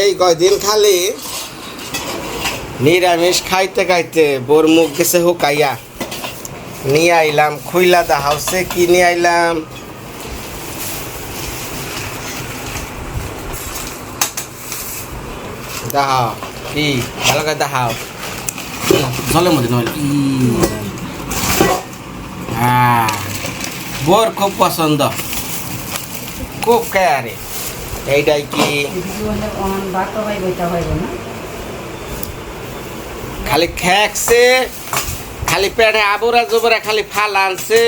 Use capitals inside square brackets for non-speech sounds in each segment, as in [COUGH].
এই কয়দিন খালি নিরামিষ খাইতে খাইতে বোর মুখ গেছে হুকাইয়া। নিয়ে আইলাম, খুইলা দা হাউসে কি নিয়ে আইলাম? দাহাও, কি? ভালো করে দাহাও। জলের মধ্যে নয় বোর খুব পছন্দ। খুব কেয়ারে এইটাই কি? খালি খেকছে খালি পেটে আবরা জবরা খালি ফাল আনছে।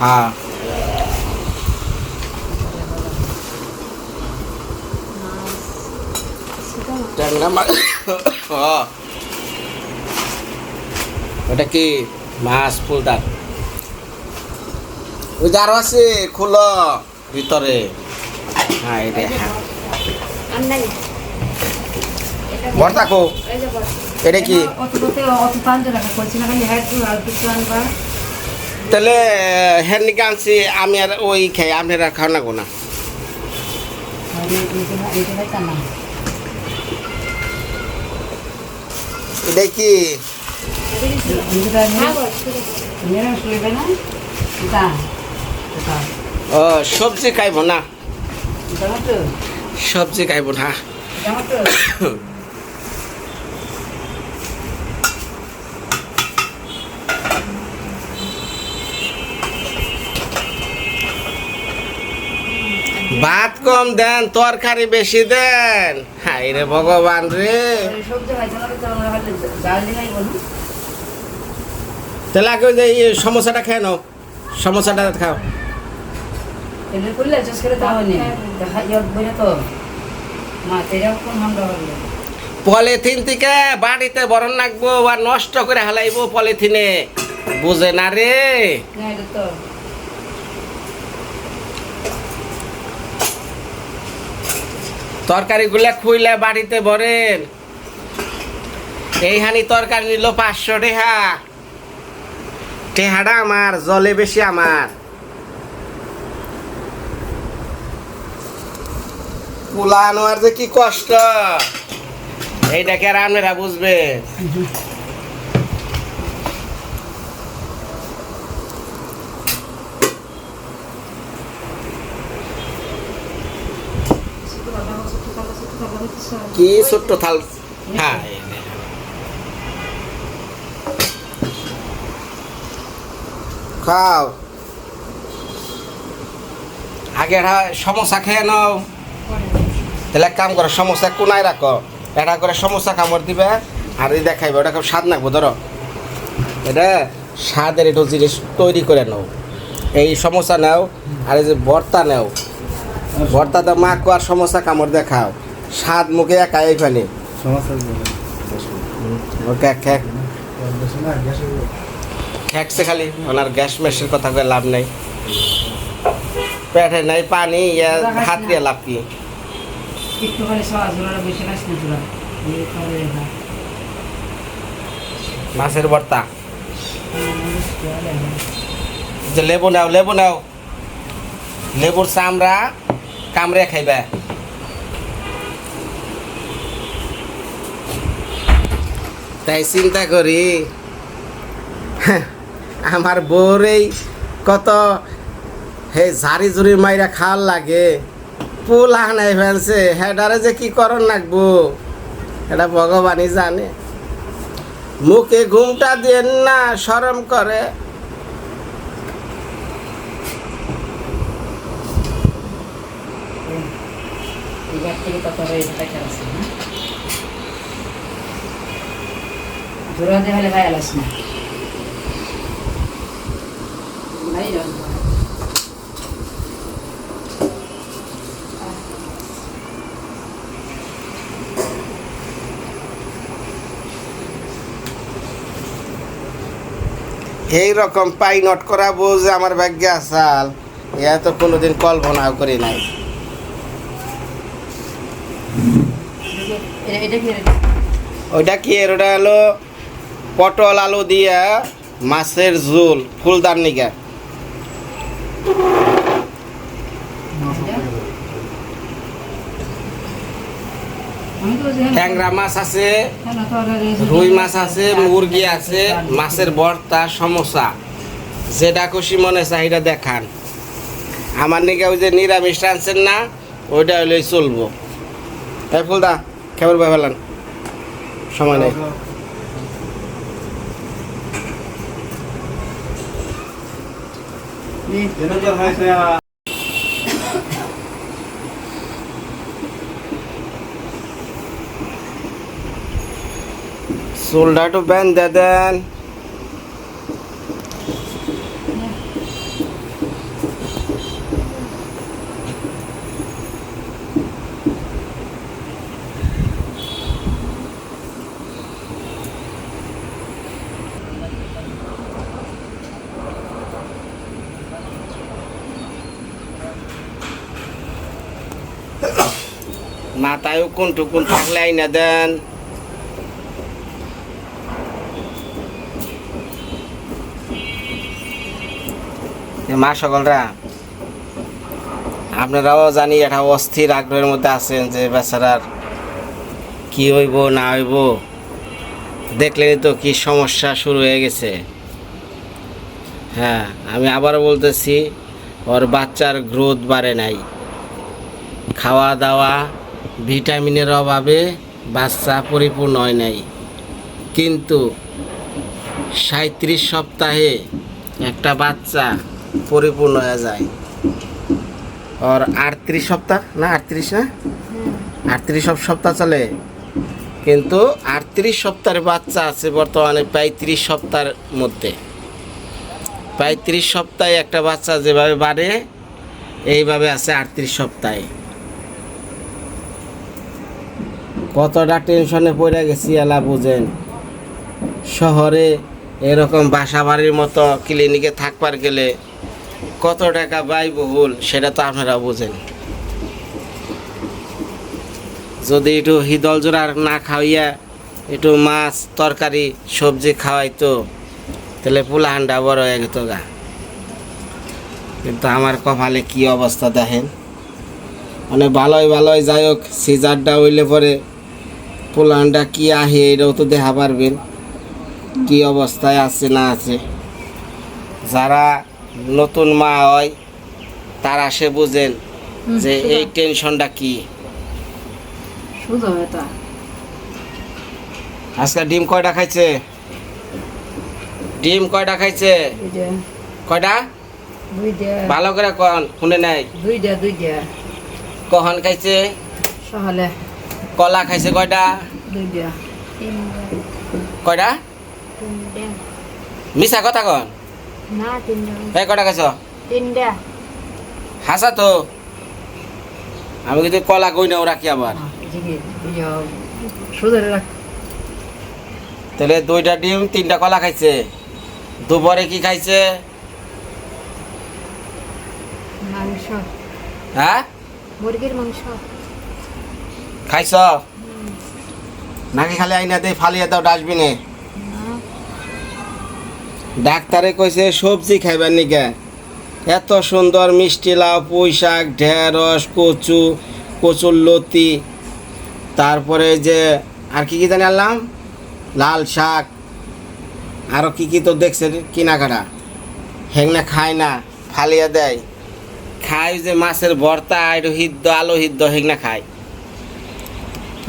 হ্যাঁ। ট্যাংরা মাছ। ওটা কি? মাছ ফুলদার ওই যে আরও আছে, খুলো ভিতরে। হ্যাঁ হ্যাঁ। ভর্তা কো? এটা কি? তাহলে হ্যাঁ নিকে আনছি, আমি আর ওই খাই না। সবজি খাইব না। সবজি খাইব না। ভাত কম দেন, তরকারি বেশি দেন। হাই রে। ভগবান রে সবজি খাইতে না তো আমরা হয়তো জাল দিলাই বলুন তাহলে আগে এই সমোসাটা খেয়ে নাও। সমোসাটা খাও। ইয়ে পলিথিন থেকে বাড়িতে বরণ রাখব বা নষ্ট করে হালাইবো পলিথিনে। বুঝে না রে? না এটা তো। তরকারিগুলা খুইলে বাড়িতে ভরেন এইখানি তরকারি নিল পাঁচশো টেহা। টেহাটা আমার জলে বেশি আমার। পোলা আনোয়ার যে কি কষ্ট। এইটাকে আর আপনারা বুঝবে। কি ছোট্ট থাল হ্যাঁ এই নে। খাও। আগে একটা সমোসা খেয়ে নাও। তাহলে কাম করো সমোসা কোনায় রাখো। এটা করে সমোসা কামড় দিবে আর এই দেখাইবে ওটা খুব স্বাদ নাকবো ধরো। এটা স্বাদের একটু জিনিস তৈরি করে নাও। এই সমোসা নাও আর এই যে ভর্তা নাও। ভর্তাতে মাখো আর সমোসা কামড় দেখাও স্বাদ মুখে একা। এইখানে ওকে খেকছে খালি। ওনার গ্যাস মেশের কথা কয়ে লাভ নাই। পেটে নাই পানি ইয়া হাত দিয়ে লাভ কি? মাছের ভর্তা। যে লেবু নাও লেবু নাও। লেবুর চামড়া কামড়ে খাইবা। তাই চিন্তা করি। আমার বউর কত হে ঝাড়ি ঝুড়ি মাইরা খাওয়ার লাগে। পুল হানাই ফেলছে। হেডারে যে কি করন লাগবো? এটা ভগবানই জানে। মুখে ঘুমটা দেন না, শরম করে। হয়ে? হলে ভাই আলাস না। রঙ এই রকম পাই নট করাবো যে আমার ভাগ্যে আসাল। ইয়া তো কোনোদিন কল্পনাও করি নাই? ওইটা কি? এর ওটা হলো পটল আলু দিয়ে মাছের ঝোল ফুলদার নিগা। ট্যাংরা মাছ আছে, রুই মাছ আছে, মুরগি আছে, মাছের ভর্তা, সমোসা। যেটা খুশি মনে চাহিদা দেখান। আমার নিকে ওই যে নিরামিষ আনছেন না, ওইটা হলেই চলবো। এই ফুলদা কেমন ভাই সময় নেই। নে, চুলটা একটু বেঁধে দেন মাথায় কোন টুকুন থাকলে আইনা দেন। মা সকলরা, আপনারাও জানি এটা অস্থির আগ্রহের মধ্যে আছেন যে বেচারার কি হইব, না হইব। দেখলেনই তো কি সমস্যা শুরু হয়ে গেছে। হ্যাঁ আমি আবারও বলতেছি, ওর বাচ্চার গ্রোথ বাড়ে নাই। খাওয়া দাওয়া ভিটামিনের অভাবে বাচ্চা পরিপূর্ণ হয় নাই। কিন্তু সাঁত্রিশ সপ্তাহে একটা বাচ্চা পরিপূর্ণ হয়ে যায়। ওর আটত্রিশ সপ্তাহ, না আটত্রিশ না? আটত্রিশ সপ্তাহ চলে। কিন্তু আটত্রিশ সপ্তাহের বাচ্চা আছে বর্তমানে পঁয়ত্রিশ সপ্তাহের মধ্যে। পঁয়ত্রিশ সপ্তাহে একটা বাচ্চা যেভাবে বাড়ে, এইভাবে আছে আটত্রিশ সপ্তাহে। কতটা টেনশনে পড়ে গেছি এলা বুঝেন। শহরে এরকম বাসা বাড়ির মতো ক্লিনিকে থাকবার গেলে কত টাকা ব্যয়বহুল সেটা তো আপনারা বুঝেন। যদি একটু হিদল জোড়া না খাওয়াইয়া একটু মাছ, তরকারি, সবজি খাওয়াইতো, তাহলে পুলাহান্ডা বড় হয়ে যেত গা। কিন্তু আমার কপালে কি অবস্থা দেখেন? মানে ভালোই ভালোই, যাই হোক সিজারটা হইলে পরে পোলানটা কি আহে এটাও তো দেখা পারবেন। কি অবস্থায় আছে না আছে। যারা নতুন মা হয় তারা সে বুঝেন যে এই টেনশনটা কি। আজকে ডিম কয়টা খাইছে? ডিম কয়টা খাইছে? কয়টা? ভালো করে কন শুনে নাই। দুইটা দুইটা। কখন খাইছে? সকালে। কলা খাইছে কয়টা? কয়টা? মিশা কথা কন। না তিনটা। এই কয়টা খাইছ? তিনটা। হাসা তো। আমি কিন্তু কলা কই নাও রাখি আবার। তাহলে দুইটা ডিম তিনটা কলা খাইছে। দুপুরে কি খাইছে? মাংস। হ্যাঁ? মুরগির মাংস। খাইছ? নাকি খালি আইনা দিয়ে ফালিয়ে দাও ডাস্টবিনে? ডাক্তারে কইছে সবজি খাইবার নিকে এত সুন্দর মিষ্টি লাউ পুঁই শাক ঢেঁড়স, কচু, কচুর লতি। তারপরে যে, আর কি কি জানি আনলাম? লাল শাক। আরও কি কি তো দেখছে কিনাকাটা। হেংনা খায় না, ফালিয়া দেয়। খায় যে মাছের ভর্তা আলো হিদ্দ হেংনা খায়।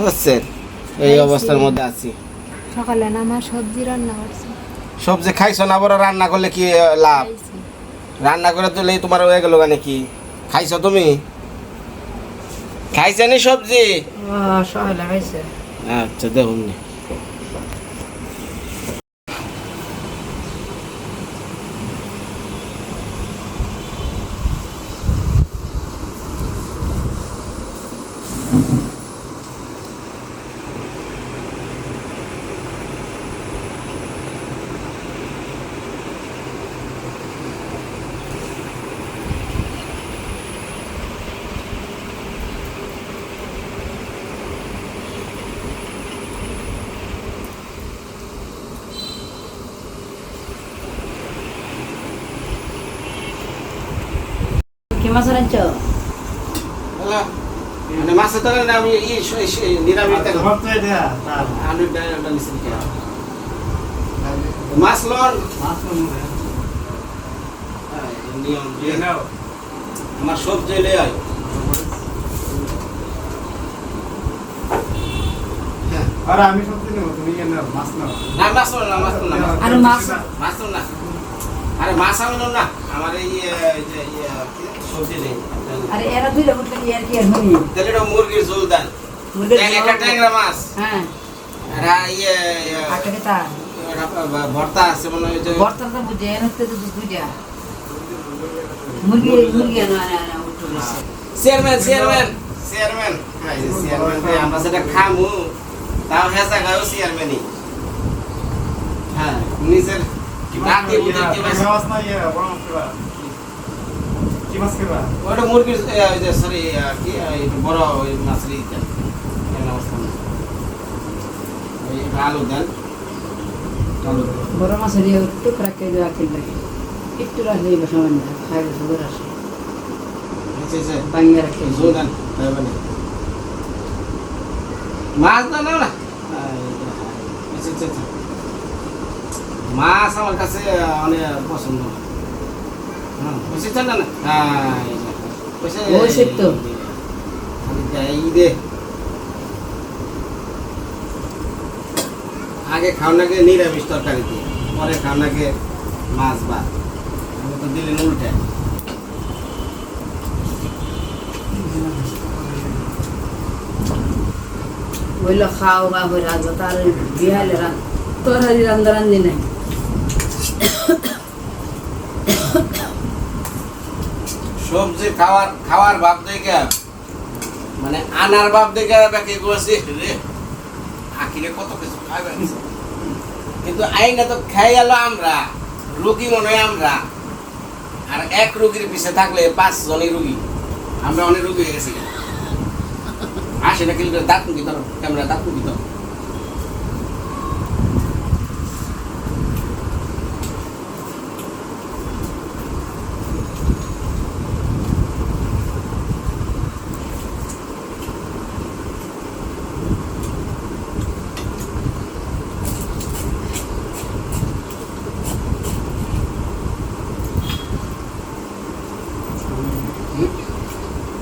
বুঝছেন? এই অবস্থার মধ্যে আছি। সকালে আমার সবজি রান্না করছি। সবজি খাইছো না বড় রান্না করলে কি লাভ? রান্না করে তুলে তোমার হয়ে গেল নাকি খাইছো তুমি? খাইছে নি সবজি? সকালে খাইছে। আচ্ছা দেখুন মাছ আনছ? মানে মাছের তরকারি না আমি নিরামিষ। আলুর মাছ লন। হয়। আমার সবজি লই আয়। হ্যাঁ। আরে আমি সত্যি নেব তুমি কেন মাছ নাও। না মাছ না মাছ না আরে মাছ মাছ না। আরে মাছ আমি না। আমার এই? সবজি নেই। আরে এরা দুই লোক উঠলে আর কি হই তাহলে এটা মুরগির ঝোল দেন একটা ট্যাংরা মাছ। হ্যাঁ। এটা ইয়ে আটটা ভর্তা আছে মনে হয় বর্তমান তো বুঝে এর হতে তো দুইটা। মুরগি মুরগি না না না চেয়ারম্যান চেয়ারম্যান চেয়ারম্যান। চেয়ারম্যান রে, আমরা সেটা খামু। তাও হেসা গাও চেয়ারম্যানই। হ্যাঁ নিজের ইয়ে? ওটা মুরগির সরি কি বড় ওই মাছরি আলু দেন। বড় মাছের টুকরা কে দেওয়া কিনলে একটু রাখলে সামান্য খাই সুন্দর আসে আচ্ছা। রাখে দেন মাছ না না আচ্ছা, আচ্ছা, আচ্ছা। মাছ আমার কাছে অনেক পছন্দ। হ্যাঁ, না? হ্যাঁ তো। আগে নিরামিষ তরকারি দিয়ে পরে খাওয়ানাকে মাছ ভাত। আমি তো দিলেন উল্টে। খাও বা হয়ে রাজ তার বিহালে রান তোর হারি রান্দা রান্ধি নাই। সবজি খাওয়ার খাওয়ার ভাব দেখে মানে আনার ভাব দেখে বাকি করছি রে, আখিরে কত কিছু খাইবেন। কিন্তু আইনা তো খাই গেল আমরা, রুগী মনে হয় আমরা। আর এক রুগীর পিছে থাকলে পাঁচ জনই রুগী। আমরা অনেক রুগী হয়ে গেছি। আসে না কিন্তু দাঁত মুখি ধরো, ক্যামেরা দাঁত মুখি ধরো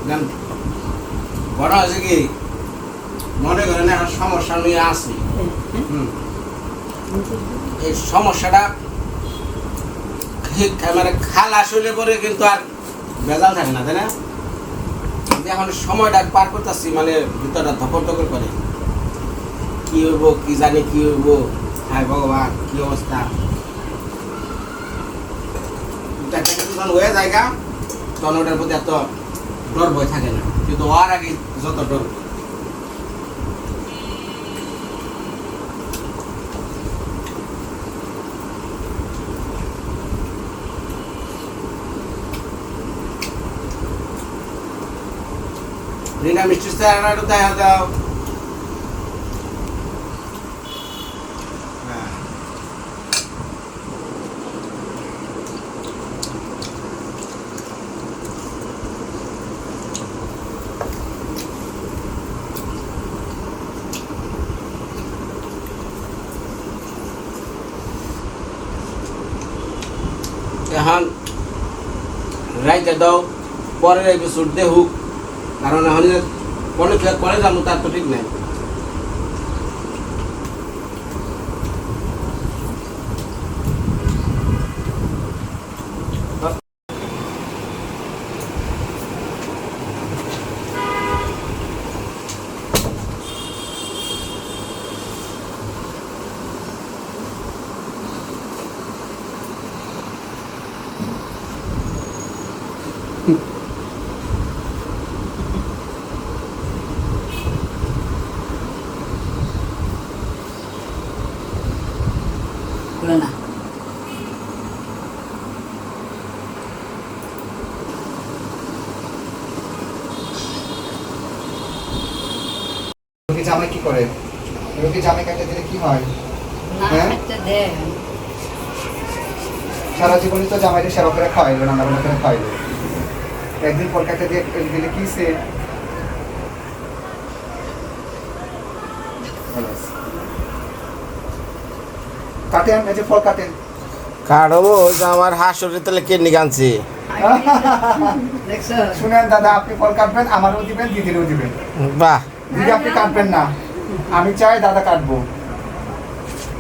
জান বড় হয়েছে কি মনে করেন একটা সমস্যা নিয়ে আসি। এই সমস্যাটা মানে খাল আসলে পরে কিন্তু আর ভেজাল থাকে না, তাই না? এখন সময়টা পার করতেছি মানে ভিতরটা ধকর ধকর করে। কি হইব, কি জানি কি হইব? হায় ভগবান, কি অবস্থা? যখন হয়ে জায়গা তখন ওটার প্রতি এত ডর ভয় থাকে না। কিন্তু ওর আগে যত ডর। রিনা মিষ্টি স্যার দেখা দাও হ্যাঁ এখন রাইতে দাও পরের এপিসোড দেখুক কারণ এখন কলেজ করে যাব তার তো ঠিক নাই করে না রোগী জামাই কি করে? রোগী জামাই কাটে দিলে কি হয়? হ্যাঁ? সারা জীবনই তো জামাইকে সেবা করে খাওয়াইলো নানা রকম করে খাওয়াইলো। একদিন ফল কাটতে দিয়ে দিলে কি সে? কাটেন এই যে ফল কাটেন কাটবো আমার হাঁসুরি তাহলে কিডনি গানছি শুনেন দাদা আপনি ফল কাটবেন আমারও দিবেন দিদিরও দিবেন। বাহ। দিদি আপনি কাটবেন না। আমি চাই দাদা কাটবো।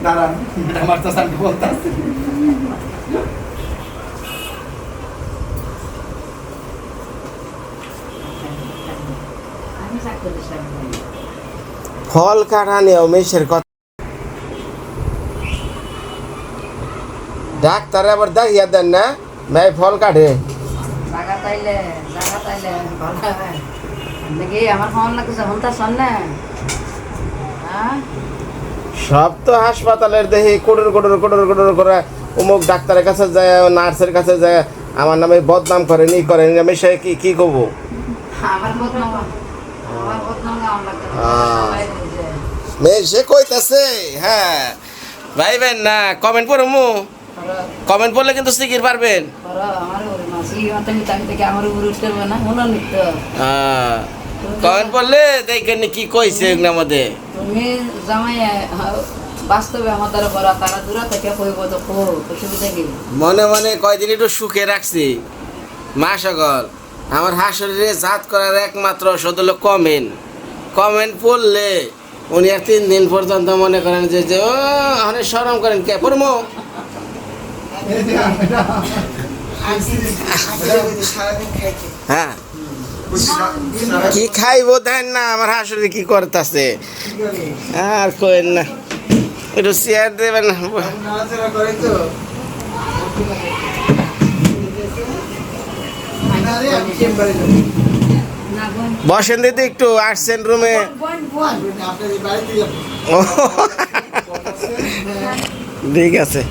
দাঁড়ান। আমার তো। আমি ফল কাটা নিয়েও মেষের কথা। ডাক্তার আবার দেখিয়া দেন না মেয়ে ফল কাটে। দেখি আমার ফোন লাগছে ফোন তো শোন না। সব তো হাসপাতালের দেখি কোটর কোটর কোটর কোটর করে অমুক ডাক্তারের কাছে যায় নার্সের কাছে যায় আমার নামে বদনাম করে নি করে আমি সে কি কি করব? আমার বদনাম আমার বদনাম আমার লাগছে আহ। মেয়ে সে কইতাছে হ্যাঁ। ভাইবেন না কমেন্ট পড়ো মু। কমেন্ট পড়লে কিন্তু শিখির পারবেন। আমার ওরে মাসি মাথা নিতে আমি থেকে আমার উপরে উঠতে হবে না নিত কমেন্ট পড়লে দেখেন কি কইছে মধ্যে? তুমি জামাই বাস্তবে আমার দ্বারা করা তারা দূরা থেকে কইব তো কো অসুবিধা কি মনে মনে কয়দিন একটু সুখে রাখছি। মা সকল আমার হাসরে জাত করার একমাত্র ওষুধ হলো কমেন্ট কমেন্ট পড়লে উনি আর তিন দিন পর্যন্ত মনে করেন যে যে ও অনেক সরম করেন কে? পড়মো। হ্যাঁ। কি খাইবো দেন না, আমার হাসরে কি করতেছে? আর কইন না। একটু চেয়ার দেবেন বসেন দিদি একটু, আসছেন রুমে। ঠিক আছে।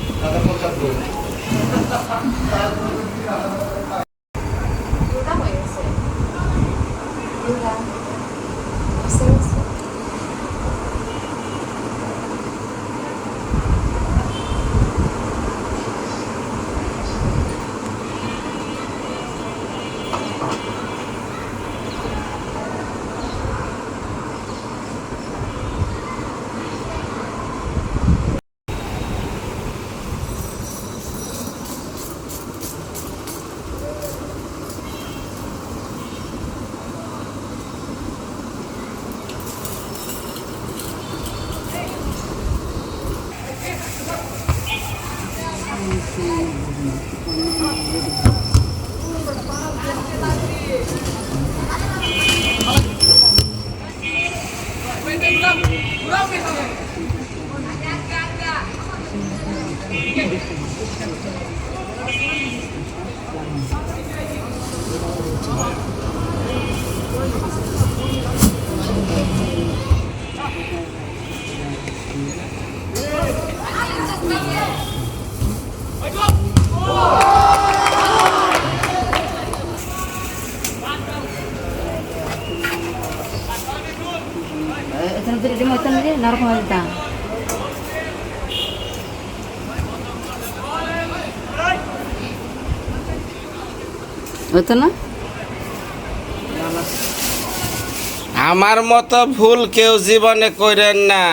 আমার মতো ভুল কেউ জীবনে করেন না।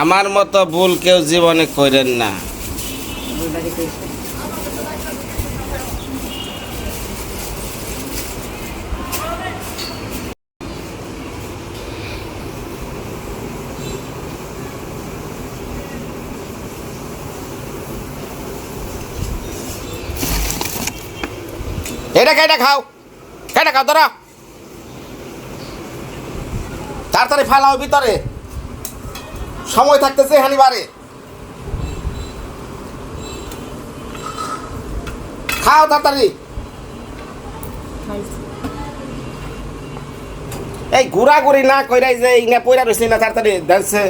আমার মতো ভুল কেউ জীবনে করেন না। এটা কেটে খাও? কেটে খাও তোরা? তাড়াতাড়ি ফালাও ভিতরে। সময় থাকতেছে হানি বারে। খাও তাড়াতাড়ি। এই ঘুরাঘুরি না কইরাই যে ইনা পয়রা রইছে না তাড়াতাড়ি দেখছে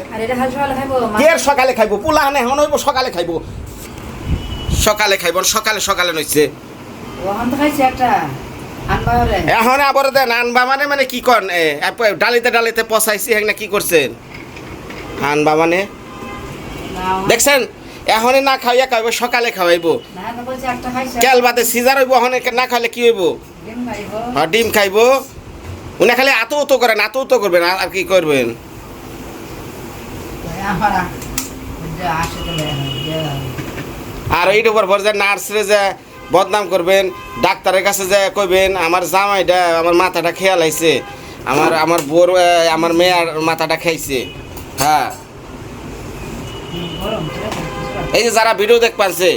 আর সকালে খাইবো? পোলা হানে হন হইব সকালে খাইবো। সকালে খাইব সকালে সকালে নইছে। এখন আবার দেন আনবা মানে মানে কি কন? ডালিতে ডালিতে পচাইছি হ্যাঁ না কি করছেন? আনবা মানে? দেখছেন? এখনে না খাওয়াইয়া খাওয়াইব সকালে খাওয়াইব। কেল বাদে সিজার হইব এখন না খাইলে কি হইব? ডিম খাইব। আর ডিম খাইব। উনি খালি আত উত করেন আত উত করবেন আর কি করবেন? আর এইটার উপর পর যে নার্সরে যে বদনাম করবেন, ডাক্তারের কাছে যে কইবেন, আমার জামাইটা, আমার মাথাটা খেয়াল আইছে। আমার আমার বোর আমার মেয়ের মাথাটা খাইছে। হ্যাঁ। এই যে যারা ভিডিও দেখ পাচ্ছে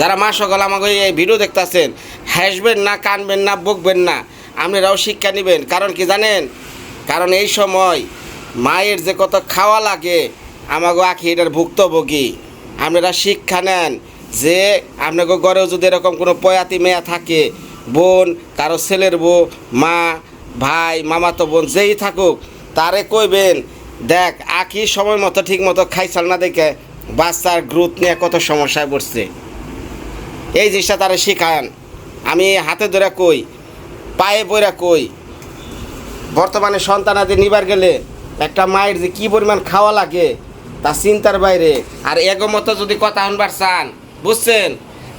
যারা মা সকল আমাকে এই ভিডিও দেখতেছেন, হাসবেন না, কানবেন না, বকবেন না, আপনারাও শিক্ষা নেবেন। কারণ কি জানেন? কারণ এই সময় মায়ের যে কত খাওয়া লাগে আমাকে আখি এটার ভুক্তভোগী, আপনারা শিক্ষা নেন। যে আপনাকে ঘরেও যদি এরকম কোনো পয়াতি মেয়া থাকে, বোন, কারও ছেলের বউ, মা, ভাই, মামাতো বোন, যেই থাকুক, তারে কইবেন, দেখ আখি সময় মতো, ঠিক মতো খাইছাল না দেখে বাচ্চার গ্রোথ নিয়ে কত সমস্যায় পড়ছে। এই জিনিসটা তারা শিখান আমি হাতে ধরে কই, পায়ে পড়া কই, বর্তমানে সন্তানাদের নিবার গেলে একটা মায়ের যে কী পরিমাণ খাওয়া লাগে, তা চিন্তার বাইরে। আর এগো মতো যদি কথা আনবার চান বুঝছেন?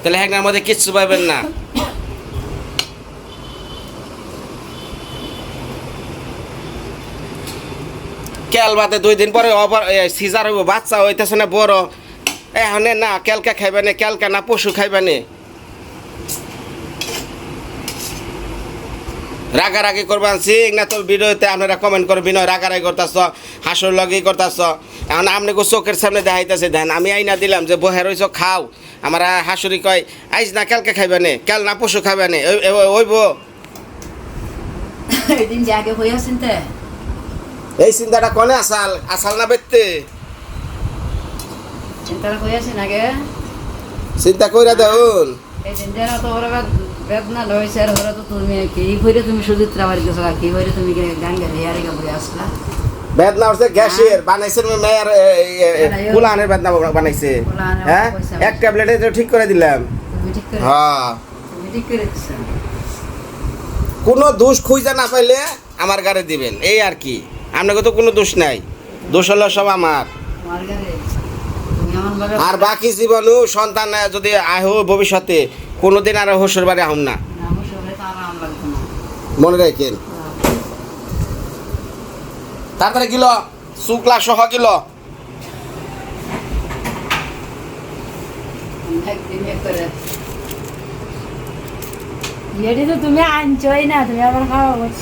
তাহলে হ্যাংনার মধ্যে কিচ্ছু পাইবেন না। কেল বাদে দুই দিন পরে অবার সিজার হইব, বাচ্চা হইতেছে না, বড়। এখন না, কেলকা খাইবে না, কেলকা না, পশু খাইবে না। রাগারাগি করবেন, সিং, না তো ভিডিওতে আপনারা কমেন্ট করে বিনয় রাগারাগি করতেছ হাসর লগি করতেছ। এখন আপনি চোখের সামনে দেখাইতেছে, দেন আমি আইনা দিলাম যে বহে রইছ, খাও। আমার হাসুরি কয় আইস না কেলকে খাইবে নে? কেল না পশু খাইবে নে? ওইব? [LAUGHS] এই দিন যে আছেন তে। এই চিন্তাটা কনে আসাল আসাল না বেতে চিন্তা আছেন আগে? চিন্তা কইরা দেউন। বেদনা লইছে আর ওরা তো তুমি কি কইরে তুমি সুচিত্রা বাড়ি গেছো আর কি কইরে তুমি গান গাই ইয়ারে বলে আসলা? বেদনা হচ্ছে গ্যাসের বানাইছেন মেয়ের কুলানের বেদনা বানাইছে। হ্যাঁ? এক ট্যাবলেটে তো ঠিক করে দিলাম। হ্যাঁ। কোনো দোষ খুঁজে না পাইলে আমার গাড়ি দিবেন। এই আর কি। আপনাকে তো কোনো দোষ নাই। দোষ হলো সব আমার। আর বাকি জীবনও সন্তান যদি আহ ভবিষ্যতে কোনোদিন আর হসুর বাড়ি লাগতো না। মনে রাখেন তাড়াতাড়ি গিল শুক্লা সহ গিল একদিন এক করে এটি তো তুমি আনছই না তুমি আবার খাওয়া করছ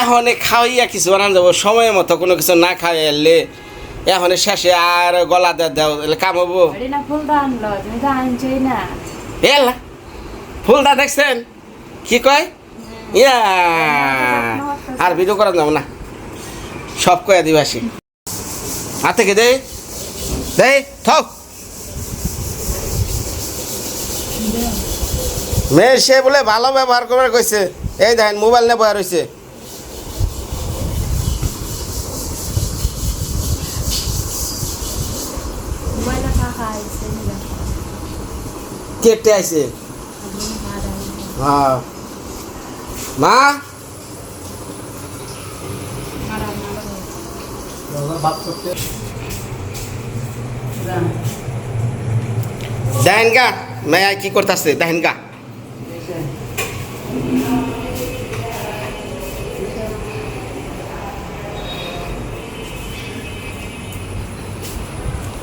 এখন খাওয়াইয়া কিছু বানান যাব সময় মতো কোনো কিছু না খাইলে এখন শেষে আর গলা দে দেও কাম হব। এটি না ফুলটা আনলো তুমি তো আনছই না। এলা দেখছেন? কি কয়? আর ভিডিও করা যাব না। সব কয় আদিবাসী। হাত থেকে। দে মেয়ের সে বলে ভালো ব্যবহার করবার কইছে। এই দেখেন মোবাইল নিয়ে বয়া রয়েছে আছে কেটে আইছে। হ্যাঁ। মা? দেখেন গা মেয়া কি করতেছে? দেখেন গা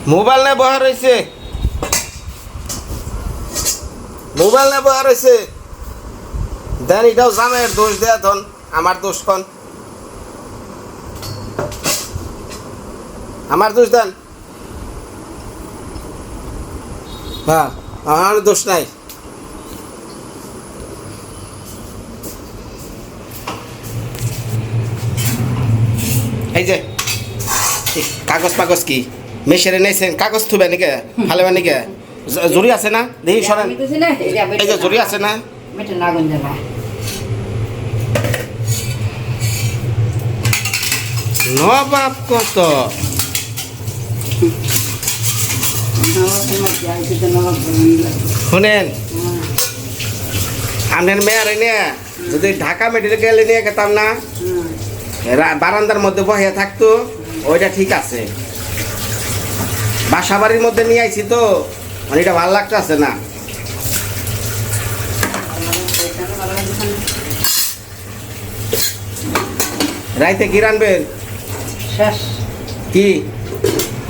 মোবাইল নিয়ে বহা রয়েছে মোবাইল নিয়ে বহা রয়েছে দেন এটাও জামের দোষ দেয়া ধন আমার দোষ কন। আমার দোষ দেন। হ্যাঁ আমার দোষ নাই। এই যে কাগজ পাগজ কি? মেশিনে নেছেন কাগজ থুবে নাকি? ভালো নাকি? জুড়ি আছে না? দেখি সরেন। এই যে জুড়ি আছে না মেটে না গুঞ্জা না নবাব কত? শুনেন। আপনার মেয়ার এনে, যদি ঢাকা মেডিকেলে নিয়ে গেতাম না? বারান্দার মধ্যে বসে থাকতো, ওইটা ঠিক আছে। বাসা বাড়ির মধ্যে নিয়ে আইছি তো মানে এটা ভালো লাগতেছে না। রাইতে কি রানবেন? শেষ। কি?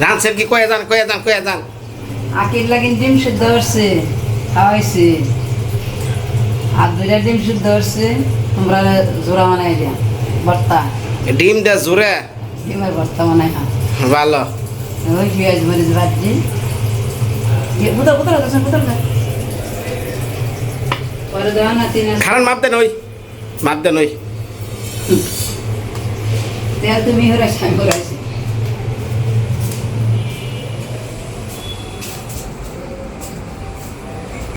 রানছেন কি? কয়ে যান কয়ে যান কয়ে যান। আকির লাগিন ডিম সিদ্ধ করছে খাওয়াইছে আর দুইটা ডিম সিদ্ধ করছে তোমরা জোড়া বানাই দিয়া ভর্তা। ডিম দে জোরে ডিমের ভর্তা বানাই খা ভালো। ওই পেঁয়াজ মরিচ ভাজি কোথাও কোথাও কোথাও পরে দেওয়া না তিন খারান মাপ দেন ওই। মাপ দেন ওই। তেল তুমি হরে সাঙ্গুরা